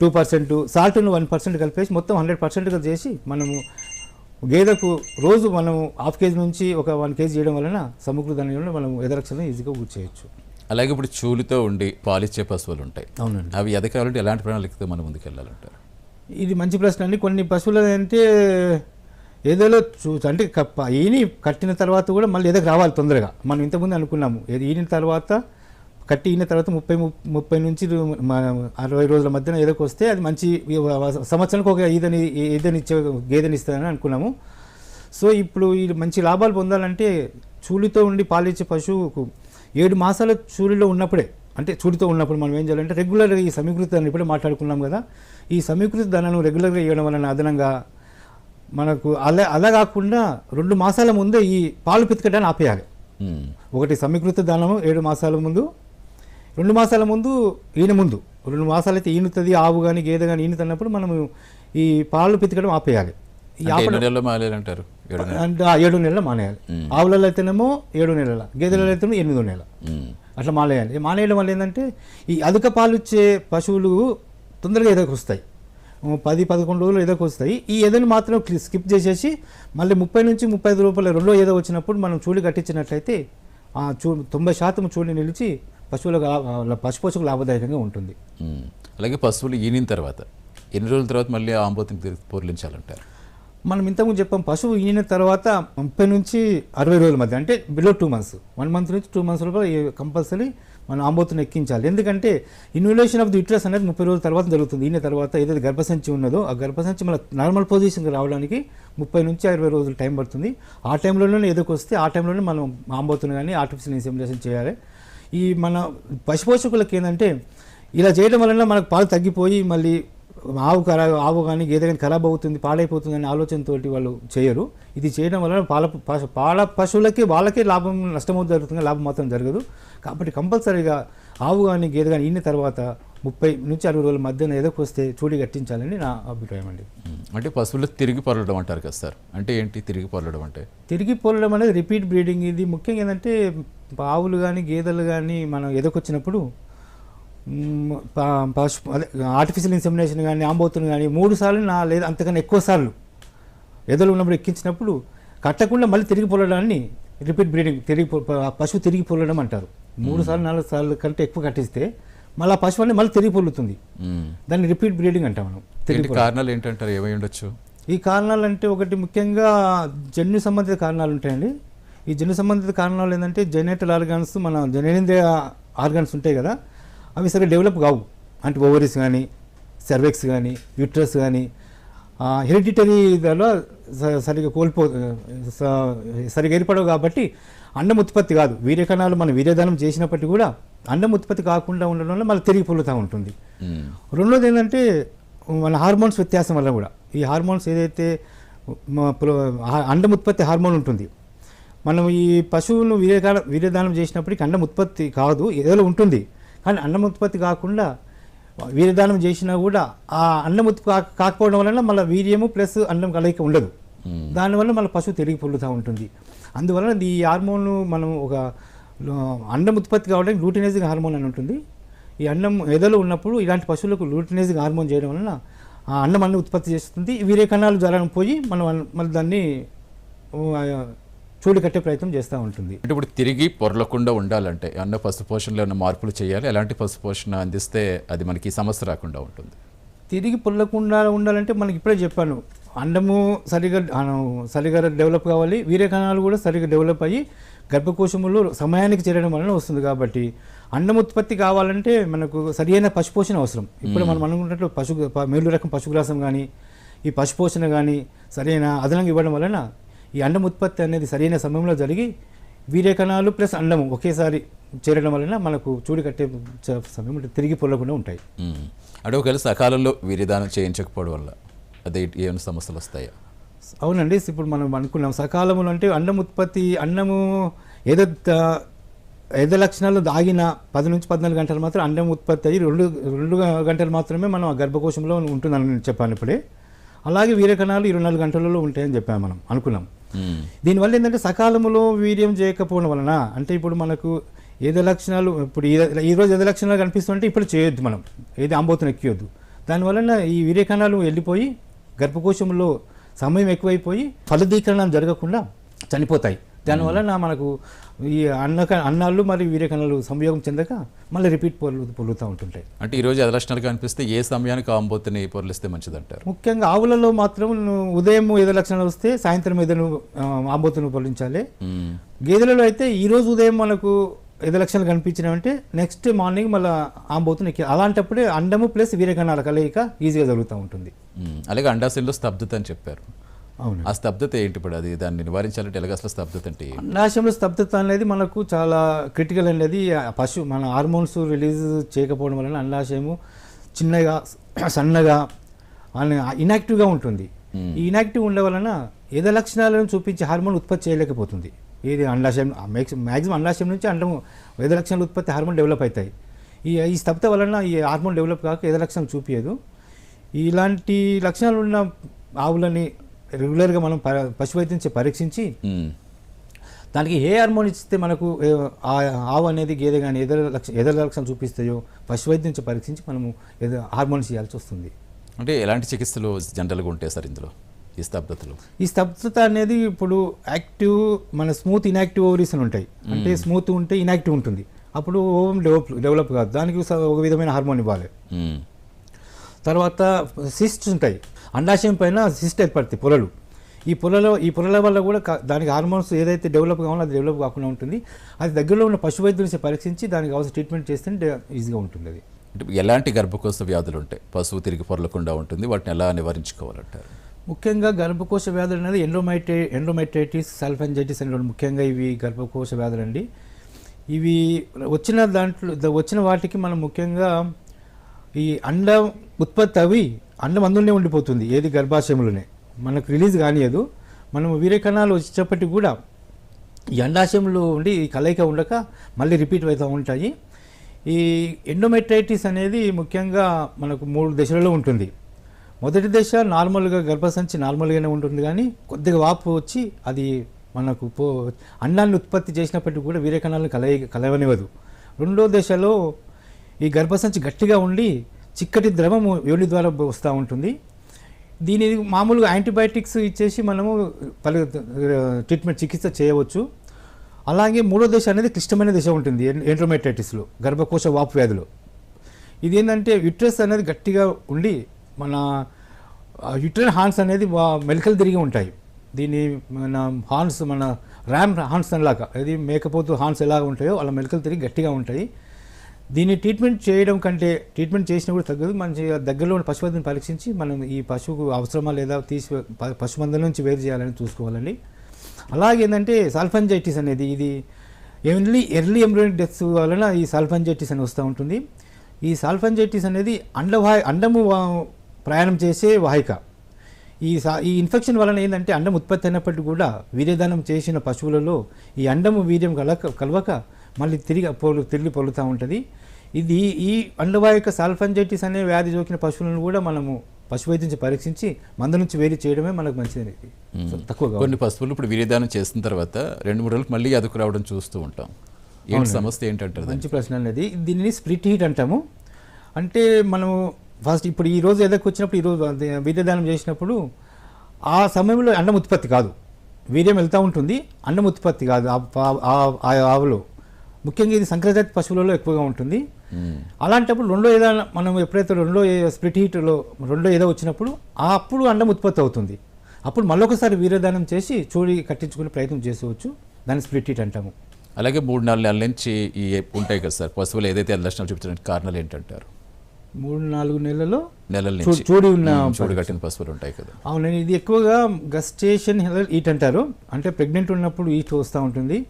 టూ పర్సెంట్ సాల్ట్ను వన్ పర్సెంట్ కలిపేసి మొత్తం హండ్రెడ్ పర్సెంట్గా చేసి మనము గేదెకు రోజు మనం హాఫ్ కేజీ నుంచి ఒక వన్ కేజీ చేయడం వలన సమకృత ధాన్యంలో మనం ఎదరక్షణ ఈజీగా ఊడ్ చేయొచ్చు. అలాగే ఇప్పుడు చూలితో ఉండి పాలిచ్చే పశువులు ఉంటాయి. అవునండి. అవి ఎదకాలంటే ఎలాంటి ప్రణాళికతో మనం ముందుకెళ్ళాలంటారు ఇది మంచి ప్రశ్న అండి. కొన్ని పశువులు అంటే ఏదోలో చూ అంటే కప్ప ఈని కట్టిన తర్వాత కూడా మళ్ళీ ఎదకు రావాలి తొందరగా. మనం ఇంతకుముందు అనుకున్నాము. ఏది ఈనిన తర్వాత కట్టి ఈన తర్వాత ముప్పై ము- ముప్పై నుంచి అరవై రోజుల మధ్యన ఎదకు వస్తే అది మంచి సంవత్సరానికి ఒక ఈదని ఈదని ఇచ్చే గేదెని ఇస్తుందని అనుకున్నాము సో ఇప్పుడు ఈ మంచి లాభాలు పొందాలంటే చూలితో ఉండి పాలిచ్చే పశువుకు ఏడు మాసాల చూలిలో ఉన్నప్పుడే అంటే చూడితో ఉన్నప్పుడు మనం ఏం చేయాలంటే రెగ్యులర్గా ఈ సమీకృత దాన్ని ఇప్పుడే మాట్లాడుకున్నాం కదా ఈ సమీకృత ధనను రెగ్యులర్గా ఇవ్వడం వలన అదనంగా మనకు అలా అలా కాకుండా రెండు మాసాల ముందే ఈ పాలు పితకడాన్ని ఆపేయాలి. ఒకటి సమీకృత దానము ఏడు మాసాల ముందు రెండు మాసాల ముందు ఈన ముందు. రెండు మాసాలు అయితే ఈనుతుంది ఆవు కానీ గేదె కానీ ఈనుతున్నప్పుడు మనము ఈ పాలు పితకడం ఆపేయాలి. ఈ అంటే ఆపడం ఎన్ని నెలలు మాలేదంటారు ఏడు నెలలు. అంటే ఆ ఏడు నెలలు మానేయాలి. ఆవులలో అయితేనేమో ఏడు నెలల గేదెలలో అయితేనేమో ఎనిమిదో నెల. అట్లా మానేయాలి. మానేయడం వల్ల ఏంటంటే ఈ అధిక పాలు ఇచ్చే పశువులు తొందరగా ఎదకు వస్తాయి ఓ పది పదకొండు రోజులు ఎదకు వస్తాయి ఈ ఎదను మాత్రం స్కిప్ చేసేసి మళ్ళీ ముప్పై నుంచి ముప్పై ఐదు రూపాయల రెండో ఏదో వచ్చినప్పుడు మనం చూడి కట్టించినట్లయితే ఆ చూ తొంభై శాతం చూడి నిలిచి పశువులకు పశుపోషకు లాభదాయకంగా ఉంటుంది. అలాగే పశువులు ఈనిన తర్వాత ఎన్ని రోజుల తర్వాత మళ్ళీ ఆంబోతిని పొర్లించాలంటారు? మనం ఇంతకుముందు చెప్పాం పశువు ఈనిన తర్వాత ముప్పై నుంచి అరవై రోజుల మధ్య అంటే below two months one month నుంచి టూ మంత్స్ లోపల కంపల్సరీ మనం ఆంబోతుని ఎక్కించాలి. ఎందుకంటే ఇన్యులేషన్ ఆఫ్ ది యూట్రస్ అనేది ముప్పై రోజుల తర్వాత జరుగుతుంది. ఈయన తర్వాత ఏదైతే గర్భసంచి ఉన్నదో ఆ గర్భసంచి మన నార్మల్ పొజిషన్కి రావడానికి ముప్పై నుంచి అరవై రోజులు టైం పడుతుంది. ఆ టైంలోనే ఎదుకొస్తే ఆ టైంలోనే మనం ఆంబోతుని కానీ ఆర్టిఫిషియల్ ఇన్సెమినేషన్ చేయాలి. ఈ మన పశుపోషకులకి ఏంటంటే ఇలా చేయడం వలన మనకు పాలు తగ్గిపోయి మళ్ళీ ఆవు ఖరా ఆవు కానీ గేదె కానీ ఖరాబ్ అవుతుంది పాడైపోతుంది అనే ఆలోచనతోటి వాళ్ళు చేయరు. ఇది చేయడం వలన పాల పశు పాల పశువులకి వాళ్ళకే లాభం నష్టం జరుగుతుంది లాభం మాత్రం జరగదు. కాబట్టి కంపల్సరీగా ఆవు కానీ గేదె కానీ ఈయన తర్వాత ముప్పై నుంచి అరవై రోజుల మధ్యన ఏదో వస్తే చూడి కట్టించాలని నా అభిప్రాయం అండి. అంటే పశువులు తిరిగి పొరలడం అంటారు కదా సార్. అంటే ఏంటి తిరిగి పొరలడం అంటే? తిరిగి పొరడం అనేది రిపీట్ బ్రీడింగ్. ఇది ముఖ్యంగా ఏంటంటే ఆవులు కానీ గేదెలు కానీ మనం ఎదకొచ్చినప్పుడు పశు అదే ఆర్టిఫిషియల్ ఇన్సెమినేషన్ కానీ ఆంబోతుని కానీ మూడు సార్లు నా లేదా అంతకన్నా ఎక్కువ సార్లు ఎదలు ఉన్నప్పుడు ఎక్కించినప్పుడు కట్టకుండా మళ్ళీ తిరిగి పొలడాన్ని రిపీట్ బ్రీడింగ్ తిరిగి పశువు తిరిగి పొలడం అంటారు. మూడు సార్లు నాలుగు సార్లు కంటే ఎక్కువ కట్టిస్తే మళ్ళీ ఆ పశువు అనేది మళ్ళీ తిరిగి పొల్లుతుంది. దాన్ని రిపీట్ బ్రీడింగ్ అంటాం మనం. తిరిగి కారణాలు ఏంటంటారు? ఏమై ఉండొచ్చు? ఈ కారణాలు అంటే ఒకటి ముఖ్యంగా జన్యు సంబంధిత కారణాలు ఉంటాయండి. ఈ జన్యు సంబంధిత కారణాలు ఏంటంటే జెనేటల్ ఆర్గాన్స్ మన జననేంద్రియ ఆర్గాన్స్ ఉంటాయి కదా అవి సరిగ్గా డెవలప్ కావు. అంటే ఓవరీస్ కానీ సర్వెక్స్ కానీ యూట్రస్ కానీ హెరిడిటరీ దానిలో స- సరిగ్గా కోల్పో స- సరిగ్గా ఏర్పడవు కాబట్టి అండం ఉత్పత్తి కాదు. వీర్య కణాలు మనం వీర్యదానం చేసినప్పటికీ కూడా అండం ఉత్పత్తి కాకుండా ఉండడం వల్ల మళ్ళీ తిరిగి పొల్లుతూ ఉంటుంది. రెండోది ఏంటంటే మన హార్మోన్స్ వ్యత్యాసం వల్ల కూడా. ఈ హార్మోన్స్ ఏదైతే అండం ఉత్పత్తి హార్మోన్ ఉంటుంది. మనం ఈ పశువును వీర్యకాల వీర్యదానం చేసినప్పటికీ అండం ఉత్పత్తి కాదు ఏదో ఉంటుంది. కానీ అండం ఉత్పత్తి కాకుండా వీర్యదానం చేసినా కూడా ఆ అండం ఉత్పత్తి కాక- కాకపోవడం వలన మళ్ళీ వీర్యము ప్లస్ అండం కలయిక ఉండదు. దానివల్ల మన పశువు తిరిగి పొల్లుతూ ఉంటుంది. అందువలన ఈ హార్మోన్ మనం ఒక అండం ఉత్పత్తి కావడానికి లూటినైజింగ్ హార్మోన్ అని ఉంటుంది. ఈ అన్నం ఎదలో ఉన్నప్పుడు ఇలాంటి పశువులకు లూటినైజింగ్ హార్మోన్ చేయడం వలన ఆ అన్నం అన్ని ఉత్పత్తి చేస్తుంది. వీరే కణాలు జరగడం పోయి మనం మళ్ళీ దాన్ని చూడి కట్టే ప్రయత్నం చేస్తూ ఉంటుంది. అంటే ఇప్పుడు తిరిగి పొరలకుండా ఉండాలంటే అన్న పశు పోషణలో ఏమైనా మార్పులు చేయాలి ఎలాంటి పశు పోషణ అందిస్తే అది మనకి సమస్య రాకుండా ఉంటుంది? తిరిగి పొల్లకుండా ఉండాలంటే మనకి ఇప్పుడే చెప్పాను అండము సరిగా సరిగా డెవలప్ కావాలి. వీర్య కణాలు కూడా సరిగా డెవలప్ అయ్యి గర్భకోశములో సమయానికి చేరడం వలన వస్తుంది కాబట్టి అండం ఉత్పత్తి కావాలంటే మనకు సరియైన పశుపోషణ అవసరం. ఇప్పుడు మనం అనుకున్నట్లు పశు మేలు రకం పశుగ్రాసం కానీ ఈ పశుపోషణ కానీ సరైన అదనంగా ఇవ్వడం వలన ఈ అండం ఉత్పత్తి అనేది సరైన సమయంలో జరిగి వీర్య కణాలు ప్లస్ అండము ఒకేసారి చేరడం వలన మనకు చూడి కట్టే సమయం తిరిగి పొల్లకుండా ఉంటాయి. అంటే ఒకవేళ సకాలంలో వీర్యదానం చేయించకపోవడం వల్ల అదే ఏమైనా సమస్యలు వస్తాయా? అవునండి ఇప్పుడు మనం అనుకున్నాం. సకాలంలో అంటే అన్నం ఉత్పత్తి అన్నము ఏదో ఏదో లక్షణాలు దాగిన పది నుంచి పద్నాలుగు గంటలు మాత్రం అన్నం ఉత్పత్తి అయ్యి రెండు రెండు గంటలు మాత్రమే మనం ఆ గర్భకోశంలో ఉంటుందని చెప్పాను ఇప్పుడే. అలాగే వీర్య కణాలు ఇరవై నాలుగు గంటలలో ఉంటాయని చెప్పాము మనం అనుకున్నాం. దీనివల్ల ఏంటంటే సకాలంలో వీర్యం చేయకపోవడం వలన అంటే ఇప్పుడు మనకు ఏదో లక్షణాలు ఇప్పుడు ఈ- రోజు ఏదో లక్షణాలు కనిపిస్తుంటే ఇప్పుడు చేయొద్దు మనం. ఏది ఆంబోతుని ఎక్కియొద్దు. దానివలన ఈ వీర్య కణాలు వెళ్ళిపోయి గర్భకోశంలో సమయం ఎక్కువైపోయి ఫలదీకరణ జరగకుండా చనిపోతాయి. దానివలన మనకు ఈ అన్న అన్నాళ్ళు మరియు వీర్య కణాలు సంయోగం చెందక మళ్ళీ రిపీట్ పొల్లు పొల్లుతూ ఉంటుంటాయి. అంటే ఈరోజు ఎద లక్షణాలు కనిపిస్తే ఏ సమయానికి ఆంబోతుని పొరలిస్తే మంచిదంటారు? ముఖ్యంగా ఆవులలో మాత్రం ఉదయం ఏదో లక్షణాలు వస్తే సాయంత్రం ఏదో ఆంబోతును పొల్లించాలి మ్మ్. గేదెలలో అయితే ఈ రోజు ఉదయం మనకు ఐదు లక్షలు కనిపించినామంటే నెక్స్ట్ మార్నింగ్ మళ్ళీ ఆంబోతుని ఎక్కి అలాంటప్పుడే అండము ప్లస్ వీరకణాల కలయిక ఈజీగా జరుగుతూ ఉంటుంది. అలాగే అండాశయంలో స్తబ్దత అని చెప్పారు. అవును. ఆ స్తబ్దత ఏంటి ఇప్పుడు? అది దాన్ని నివారించాలంటే ఎలాగ అసలు స్తబ్దత అంటే? అండాశయంలో స్తబ్దత అనేది మనకు చాలా క్రిటికల్ అనేది పశు మన హార్మోన్స్ రిలీజ్ చేయకపోవడం వలన అండాశయము చిన్నగా సన్నగా ఇనాక్టివ్గా ఉంటుంది. ఈ ఇనాక్టివ్ ఉండడం వలన ఏదో లక్షణాలను చూపించే హార్మోన్ ఉత్పత్తి చేయలేకపోతుంది. ఇది అండాశయం మ్యాక్సిమం అండాశయం నుంచి అండము ఏదో లక్షణాల ఉత్పత్తి హార్మోన్ డెవలప్ అవుతాయి. ఈ ఈ స్తబ్దత వలన ఈ హార్మోన్ డెవలప్ కాక ఏదో లక్షణం చూపించదు ఇలాంటి లక్షణాలు ఉన్న ఆవులని రెగ్యులర్గా మనం ప- పశు వైద్యం చే- పరీక్షించి. దానికి ఏ హార్మోన్ ఇస్తే మనకు ఆవు అనేది గేదె కానీ ఎదర లక్ష ఎదర లక్షణాలు చూపిస్తాయో పశు వైద్యం చే- పరీక్షించి మనము ఏదో హార్మోన్స్ ఇవ్వాల్సి వస్తుంది. అంటే ఎలాంటి చికిత్సలు జనరల్గా ఉంటాయి సార్ ఇందులో? ఈ స్తబ్దతలు. ఈ స్తబ్దత అనేది ఇప్పుడు యాక్టివ్ మన స్మూత్ ఇన్యాక్టివ్ ఓవరీస్ అని ఉంటాయి. అంటే స్మూత్ ఉంటే ఇన్యాక్టివ్ ఉంటుంది. అప్పుడు ఓవం డెవలప్ డెవలప్ కాదు. దానికి ఒక విధమైన హార్మోన్ ఇవ్వాలి. తర్వాత సిస్ట్స్ ఉంటాయి. అండాశయం పైన సిస్ట్ ఏర్పడతాయి పొరలు. ఈ పొరలో ఈ పొరల వల్ల కూడా దానికి హార్మోన్స్ ఏదైతే డెవలప్ కావాలో అది డెవలప్ కాకుండా ఉంటుంది. అది దగ్గరలో ఉన్న పశు వైద్యుని పరీక్షించి దానికి కావాల్సిన ట్రీట్మెంట్ చేస్తే ఈజీగా ఉంటుంది అది. ఎలాంటి గర్భకోశ వ్యాధులు ఉంటాయి? పశువు తిరిగి పొరలకుండా ఉంటుంది. వాటిని ఎలా నివారించుకోవాలంటారు? ముఖ్యంగా గర్భకోశ వ్యాధులు అనేది ఎండోమైటై ఎండోమైటైటిస్ సల్ఫంజైటిస్ అనేటువంటి ముఖ్యంగా ఇవి గర్భకోశ వ్యాధులు అండి ఇవి వచ్చిన దాంట్లో వచ్చిన వాటికి మనం ముఖ్యంగా ఈ అండం ఉత్పత్తి అవి అండం అందులోనే ఉండిపోతుంది ఏది గర్భాశయంలోనే. మనకు రిలీజ్ కానియదు. మనం వీరకణాలు వచ్చేటప్పటికి కూడా ఈ అండాశయంలో ఉండి కలయిక ఉండక మళ్ళీ రిపీట్ అవుతూ ఉంటాయి. ఈ ఎండోమెట్రైటిస్ అనేది ముఖ్యంగా మనకు మూడు దశలలో ఉంటుంది. మొదటి దశ నార్మల్గా గర్భసంచి నార్మల్గానే ఉంటుంది కానీ కొద్దిగా వాపు వచ్చి అది మనకు పో అండాన్ని ఉత్పత్తి చేసినప్పటికీ కూడా వీరే కలయ కలయి కలవనివ్వదు. రెండో దశలో ఈ గర్భసంచి గట్టిగా ఉండి చిక్కటి ద్రవము యోని ద్వారా వస్తూ ఉంటుంది. దీని మామూలుగా యాంటీబయాటిక్స్ ఇచ్చేసి మనము పలు ట్రీట్మెంట్ చికిత్స చేయవచ్చు. అలాగే మూడో దశ అనేది క్లిష్టమైన దశ ఉంటుంది ఎండ్రోమైటైటిస్లో గర్భకోశ వాపు వ్యాధిలో. ఇది ఏంటంటే యుట్రస్ అనేది గట్టిగా ఉండి మన యుట్రన్ హార్న్స్ అనేది వా- మెలికలు తిరిగి ఉంటాయి. దీన్ని మన హార్న్స్ మన ర్యామ్ హార్న్స్ లాగా అది మేకపోతు హార్న్స్ ఎలా ఉంటాయో అలా మెలికలు తిరిగి గట్టిగా ఉంటాయి. దీన్ని ట్రీట్మెంట్ చేయడం కంటే ట్రీట్మెంట్ చేసినా కూడా తగ్గదు. మంచి దగ్గరలో ఉన్న పశువైద్యుని పరీక్షించి మనం ఈ పశువుకు అవసరమా లేదా తీసి ప- పశుమందల నుంచి వేరు చేయాలని చూసుకోవాలండి. అలాగే ఏంటంటే సల్ఫంజైటిస్ అనేది ఇది ఎర్లీ ఎర్లీ ఎంబ్రియోనిక్ డెత్స్ వలన ఈ సల్ఫంజైటిస్ అని వస్తూ ఉంటుంది. ఈ సల్ఫంజైటిస్ అనేది అండవాహ అండము ప్రయాణం చేసే వాహిక. ఈ సా ఈ ఇన్ఫెక్షన్ వలన ఏంటంటే అండం ఉత్పత్తి అయినప్పటికీ కూడా వీర్యదానం చేసిన పశువులలో ఈ అండము వీర్యం కలక కలవక మళ్ళీ తిరిగి పొలు తిరిగి పొలుతూ ఉంటుంది. ఇది ఈ అండవాహిక సాల్ఫంజైటిస్ అనే వ్యాధి సోకిన పశువులను కూడా మనము పశువైద్యం నుంచి పరీక్షించి మంద నుంచి వేరు చేయడమే మనకు మంచిది తక్కువగా కొన్ని పశువులు ఇప్పుడు వీర్యదానం చేసిన తర్వాత రెండు మూడు రోజులకు మళ్ళీ అదుకు రావడం చూస్తూ ఉంటాం. ఏంటి సమస్య ఏంటంటారు? మంచి ప్రశ్న అనేది దీనిని స్ప్లిట్ హీట్ అంటాము. అంటే మనము ఫస్ట్ ఇప్పుడు ఈ రోజు ఎదకు వచ్చినప్పుడు ఈ రోజు అదే వీర్యదానం చేసినప్పుడు ఆ సమయంలో అండం ఉత్పత్తి కాదు. వీర్యం వెళ్తూ ఉంటుంది అండం ఉత్పత్తి కాదు ఆ ఆవులో. ముఖ్యంగా ఇది సంక్రజాతి పశువులలో ఎక్కువగా ఉంటుంది. అలాంటప్పుడు రెండో ఏదైనా మనం ఎప్పుడైతే రెండో స్ప్లిట్ హీట్లో రెండో ఏదో వచ్చినప్పుడు ఆ అప్పుడు అండం ఉత్పత్తి అవుతుంది. అప్పుడు మళ్ళొకసారి వీర్యదానం చేసి చూడి కట్టించుకునే ప్రయత్నం చేసుకోవచ్చు దాన్ని స్ప్లిట్ హీట్ అంటాము. అలాగే మూడు నాలుగు నెలల నుంచి ఈ ఉంటాయి కదా సార్ పశువులు ఏదైతే లక్షణాలు చూపించడానికి కారణాలు ఏంటంటారు? మూడు నాలుగు నెలల్లో నెలల చూడి ఉన్న చూడు కట్టిన పశువులు ఉంటాయి కదా. అవునండి ఇది ఎక్కువగా గస్టేషన్ ఈట్ అంటారు. అంటే ప్రెగ్నెంట్ ఉన్నప్పుడు ఈట్ వస్తూ ఉంటుంది.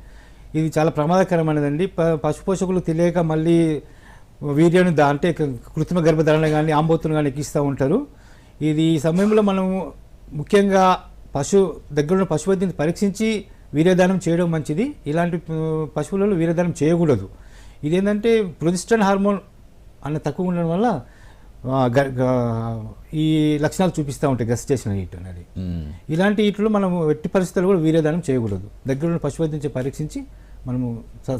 ఇది చాలా ప్రమాదకరమైనదండి. ప- పశు పోషకులు తెలియక మళ్ళీ వీర్యాన్ని దా అంటే కృత్రిమ గర్భధారణ కానీ ఆంబోతులు కానీ ఎక్కిస్తూ ఉంటారు. ఇది ఈ సమయంలో మనం ముఖ్యంగా పశు దగ్గరున్న పశువైద్యుని పరీక్షించి వీర్యదానం చేయడం మంచిది. ఇలాంటి పశువులలో వీర్యదానం చేయకూడదు. ఇదేంటంటే ప్రొజిస్ట్రాన్ హార్మోన్ అన్న తక్కువ ఉండడం వల్ల ఈ లక్షణాలు చూపిస్తూ ఉంటాయి గస్టేషన్ హీట్ అనేది. ఇలాంటి వీటిలో మనం ఎట్టి పరిస్థితుల్లో కూడా వీర్యదానం చేయకూడదు. దగ్గర ఉన్న పశువైద్యం పరీక్షించి మనము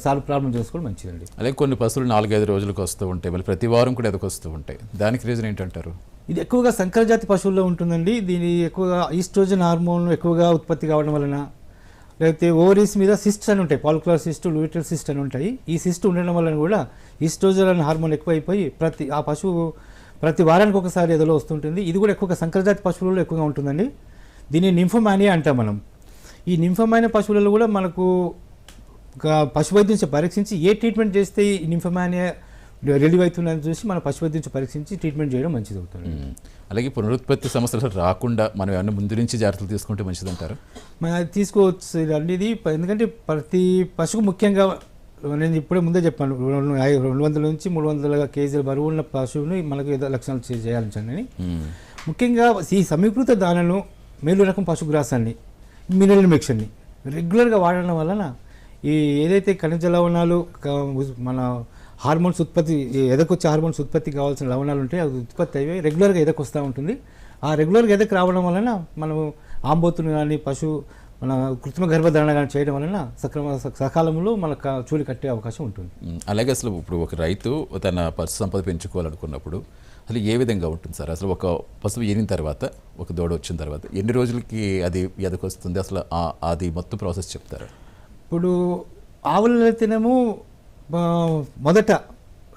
సాల్వ్ ప్రాబ్లం చేసుకోవడం మంచిదండి. అలాగే కొన్ని పశువులు నాలుగైదు రోజులకు వస్తూ ఉంటాయి మళ్ళీ ప్రతి వారం కూడా ఎదకొస్తూ ఉంటాయి. దానికి రీజన్ ఏంటంటారు? ఇది ఎక్కువగా సంకరజాతి పశువుల్లో ఉంటుందండి. దీని ఎక్కువగా ఈస్ట్రోజన్ హార్మోన్ ఎక్కువగా ఉత్పత్తి కావడం వలన లేకపోతే ఓవరీస్ మీద సిస్ట్ అని ఉంటాయి. పాల్కులర్ సిస్ట్ లూటల్ సిస్ట్ అని ఉంటాయి. ఈ సిస్ట్ ఉండడం వలన కూడా ఈస్ట్రోజన్ అనే హార్మోన్ ఎక్కువైపోయి ప్రతి ఆ పశువు ప్రతి వారానికి ఒకసారి ఎదలో వస్తుంటుంది. ఇది కూడా ఎక్కువగా సంక్రజాతి పశువులలో ఎక్కువగా ఉంటుందండి. దీన్ని నింఫమానియా అంటాం మనం. ఈ నింఫోమానియా పశువులలో కూడా మనకు ఒక పశువైద్యం పరీక్షించి ఏ ట్రీట్మెంట్ చేస్తే ఈ నింఫమానియా రిలీవ్ అవుతుందని చూసి మన పశువైద్యం పరీక్షించి ట్రీట్మెంట్ చేయడం మంచిది అవుతుంది. అలాగే పునరుత్పత్తి సమస్యలు రాకుండా మనం ఏమన్నా ముందు నుంచి జాగ్రత్తలు తీసుకుంటే మంచిదంటారు మనం అది తీసుకోవచ్చు ప- ఎందుకంటే ప్రతి పశువు ముఖ్యంగా నేను ఇప్పుడే ముందే చెప్పాను రెండు వందల నుంచి మూడు వందల కేజీల బరువు ఉన్న పశువుని మనకు ఏదో లక్షణాలు చేయాలని. ముఖ్యంగా ఈ సమీకృత దానను మేలు రకం పశుగ్రాసాన్ని మినరల్ మిక్చర్ని రెగ్యులర్గా వాడడం వలన ఈ ఏదైతే ఖనిజ లవణాలు మన హార్మోన్స్ ఉత్పత్తి ఎదకొచ్చే హార్మోన్స్ ఉత్పత్తి కావాల్సిన లవణాలు ఉంటాయి అది ఉత్పత్తి అయ్యి రెగ్యులర్గా ఎదకు వస్తూ ఉంటుంది. ఆ రెగ్యులర్గా ఎదకు రావడం వలన మనము ఆంబోతును కానీ పశు మన కృత్రిమ గర్భధారణ కానీ చేయడం వలన సక్రమ సకాలంలో మనకు చూలి కట్టే అవకాశం ఉంటుంది. అలాగే అసలు ఇప్పుడు ఒక రైతు తన పశు సంపద పెంచుకోవాలనుకున్నప్పుడు అసలు ఏ విధంగా ఉంటుంది సార్? అసలు ఒక పశువు ఈనిన తర్వాత ఒక దూడ వచ్చిన తర్వాత ఎన్ని రోజులకి అది ఎదకొస్తుంది? అసలు అది మొత్తం ప్రాసెస్ చెప్తారా? ఇప్పుడు ఆవుల తినము ఆ, మొదట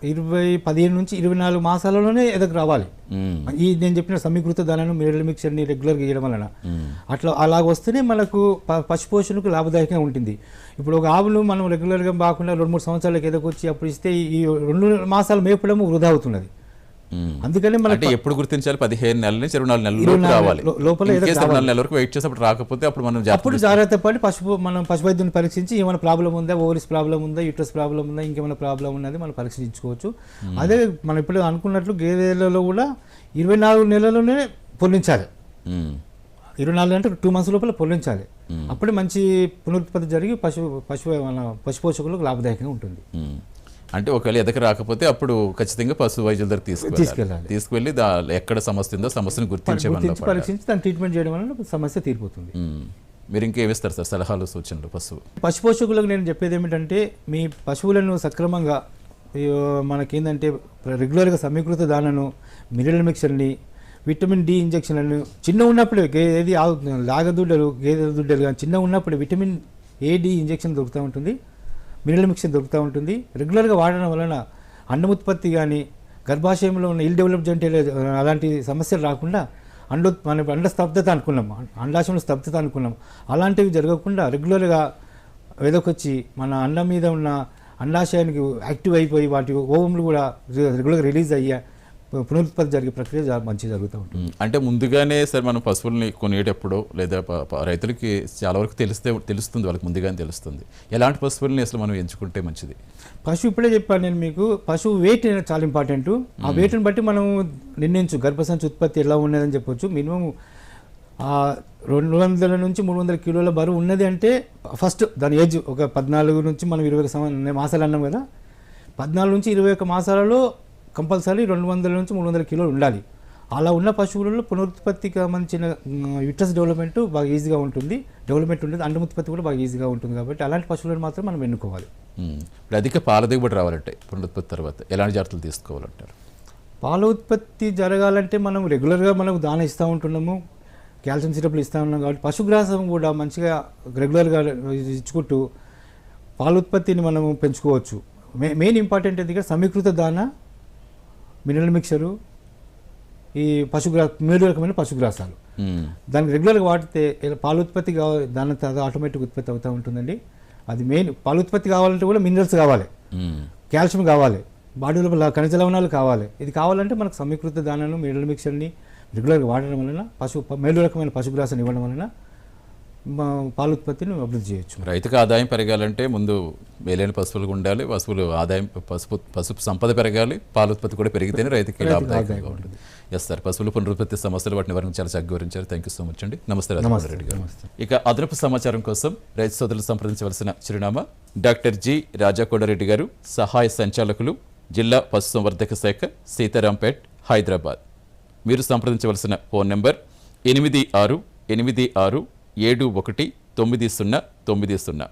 ఇరవై పదిహేను నుంచి ఇరవై నాలుగు మాసాలలోనే ఎదకు రావాలి. ఈ నేను చెప్పిన సమీకృత దానాన్ని మిరల్ మిక్చర్ని రెగ్యులర్గా ఇవ్వడం వలన. అట్లా అలాగ వస్తేనే మనకు ప- పశు పోషణకు లాభదాయకంగా ఉంటుంది. ఇప్పుడు ఒక ఆవులు మనం రెగ్యులర్గా కాకుండా రెండు మూడు సంవత్సరాలకు ఎదకొచ్చి అప్పుడు ఇస్తే ఈ- రెండు మాసాలు మేపడం వృధా అవుతున్నది. అందుకని మనకి ఎప్పుడు గుర్తించాలి? పదిహేను నెలల నుంచి ఇరవై నాలుగు నెలల రావాలి. లోపల. నాలుగు నెలల వరకు వెయిట్ చేసినప్పుడు రాకపోతే అప్పుడు మనం అప్పుడు జాగ్రత్త పడి పశు మనం పశు వైద్యుని పరీక్షించి ఏమైనా ప్రాబ్లం ఉందా ఓవరీస్ ప్రాబ్లం ఉందా యూట్రస్ ప్రాబ్లం ఉందా ఇంకేమైనా ప్రాబ్లం ఉన్నది మనం పరీక్షించుకోవచ్చు. అదే మనం ఇప్పుడు అనుకున్నట్లు గేదెలలో కూడా ఇరవై నాలుగు నెలల్లోనే పొల్లించాలి ఉమ్, ఇరవై నాలుగు అంటే టూ మంత్స్ లోపల పొల్లించాలి అప్పుడే మంచి పునరుత్పత్తి జరిగి పశు పశు మన పశు పోషకులకు లాభదాయకంగా ఉంటుంది. అంటే ఒకవేళ ఎదక రాకపోతే అప్పుడు ఖచ్చితంగా పశు వైద్యుల దగ్గర తీసుకెళ్ళాలి తీసుకెళ్ళాలి. తీసుకువెళ్ళి ఎక్కడ సమస్య ఉందో సమస్యను గుర్తించే పరీక్షించి దాన్ని ట్రీట్మెంట్ చేయడం వల్ల సమస్య తీరిపోతుంది. మీరు ఇంకేమిస్తారు సార్ సలహాలు సూచనలు పశువు? పశు పోషకులకు నేను చెప్పేది ఏమిటంటే మీ పశువులను సక్రమంగా మనకేందంటే రెగ్యులర్గా సమీకృత దానను మినరల్ మిక్చర్ని విటమిన్ డి ఇంజక్షన్లను చిన్న ఉన్నప్పుడే ఏది లాగదుడ్డలు గేదె దుడ్డలు కానీ చిన్న ఉన్నప్పుడే విటమిన్ ఏ డి ఇంజక్షన్ దొరుకుతూ ఉంటుంది. మినరల్ మిక్చర్ దొరుకుతూ ఉంటుంది. రెగ్యులర్గా వాడడం వలన అండముత్పత్తి కానీ గర్భాశయంలో ఉన్న ఇల్ డెవలప్మెంట్ అంటే అలాంటి సమస్యలు రాకుండా అండ మన అండ స్తబ్దత అనుకున్నాం. అండాశయంలో స్తబ్దత అనుకున్నాం. అలాంటివి జరగకుండా రెగ్యులర్గా వెదకొచ్చి మన అండం మీద ఉన్న అండాశయానికి యాక్టివ్ అయిపోయి వాటి ఓవములు కూడా రెగ్యులర్గా రిలీజ్ అయ్యాయి పునరుత్పత్తి జరిగే ప్రక్రియ మంచిగా జరుగుతూ ఉంటుంది. అంటే ముందుగానే సార్ మనం పశువుల్ని కొనేటప్పుడు లేదా రైతులకి చాలా వరకు తెలిస్తే తెలుస్తుంది వాళ్ళకి ముందుగానే తెలుస్తుంది. ఎలాంటి పశువుల్ని అసలు మనం ఎంచుకుంటే మంచిది? పశువు ఇప్పుడే చెప్పాను నేను మీకు పశువు వెయిట్ అనేది చాలా ఇంపార్టెంట్ ఆ వెయిట్ని బట్టి మనం నిర్ణయించు గర్భసంచి ఉత్పత్తి ఎలా ఉన్నదని చెప్పొచ్చు. మినిమం ఆ రెండు వందల నుంచి మూడు వందల కిలోల బరువు ఉన్నది అంటే ఫస్ట్ దాని ఏజ్ ఒక పద్నాలుగు నుంచి మనం ఇరవై ఒక సంవ- మాసాలు అన్నాం కదా. పద్నాలుగు నుంచి ఇరవై ఒక మాసాలలో కంపల్సరీ రెండు వందల నుంచి మూడు వందల కిలోలు ఉండాలి. అలా ఉన్న పశువులలో పునరుత్పత్తికి సంబంధించిన యుటస్ డెవలప్మెంట్ బాగా ఈజీగా ఉంటుంది. డెవలప్మెంట్ ఉంటుంది అండముత్పత్తి కూడా బాగా ఈజీగా ఉంటుంది కాబట్టి అలాంటి పశువులను మాత్రం మనం ఎన్నుకోవాలి. ఇప్పుడు అధిక పాల దిగుబడి రావాలంటే పునరుత్పత్తి తర్వాత ఎలాంటి జాగ్రత్తలు తీసుకోవాలంటారు? పాల ఉత్పత్తి జరగాలంటే మనం రెగ్యులర్గా మనకు దాన ఇస్తూ ఉంటున్నాము కాల్షియం సిరప్లు ఇస్తూ ఉన్నాం కాబట్టి పశుగ్రాసం కూడా మంచిగా రెగ్యులర్గా ఇచ్చుకుంటూ పాల ఉత్పత్తిని మనము పెంచుకోవచ్చు. మే మెయిన్ ఇంపార్టెంట్ ఇది సమీకృత దాన మినరల్ మిక్చరు ఈ పశుగ్రా మేలు రకమైన పశుగ్రాసాలు. దానికి రెగ్యులర్గా వాడితే పాల ఉత్పత్తి కావాలి దాని తర్వాత ఆటోమేటిక్ ఉత్పత్తి అవుతూ ఉంటుందండి. అది మెయిన్ పాల ఉత్పత్తి కావాలంటే కూడా మినరల్స్ కావాలి. కాల్షియం కావాలి. బాడీ లోపల ఖనిజ లవణాలు కావాలి. ఇది కావాలంటే మనకు సమీకృత దానాన్ని మినరల్ మిక్చర్ని రెగ్యులర్గా వాడడం వలన పశు మేలు రకమైన పశుగ్రాసాన్ని ఇవ్వడం వలన పాల ఉత్పత్తిని అభివృద్ధి చేయొచ్చు. రైతుకు ఆదాయం పెరగాలంటే ముందు మేలైన పశువులు ఉండాలి పశువులు ఆదాయం పసుపు పసుపు సంపద పెరగాలి పాల ఉత్పత్తి కూడా పెరిగితేనే రైతుకి లాభదాయకంగా ఉంటుంది. ఎస్ సార్ పశువుల పునరుత్పత్తి సమస్యలు వాటిని నివారణ చాలా చక్కగా వివరించారు. థ్యాంక్ యూ సో మచ్ అండి. నమస్తే రెడ్డి గారు. ఇక అదనపు సమాచారం కోసం రైతు సోదరులు సంప్రదించవలసిన చిరునామా డాక్టర్ జి రాజాకోడారెడ్డి గారు సహాయ సంచాలకులు జిల్లా పశుసంవర్ధక శాఖ సీతారాంపేట్ హైదరాబాద్. మీరు సంప్రదించవలసిన ఫోన్ నెంబర్ ఎనిమిది ఆరు ఎనిమిది ఆరు ఏడు ఒకటి తొమ్మిది సున్నా తొమ్మిది సున్నా.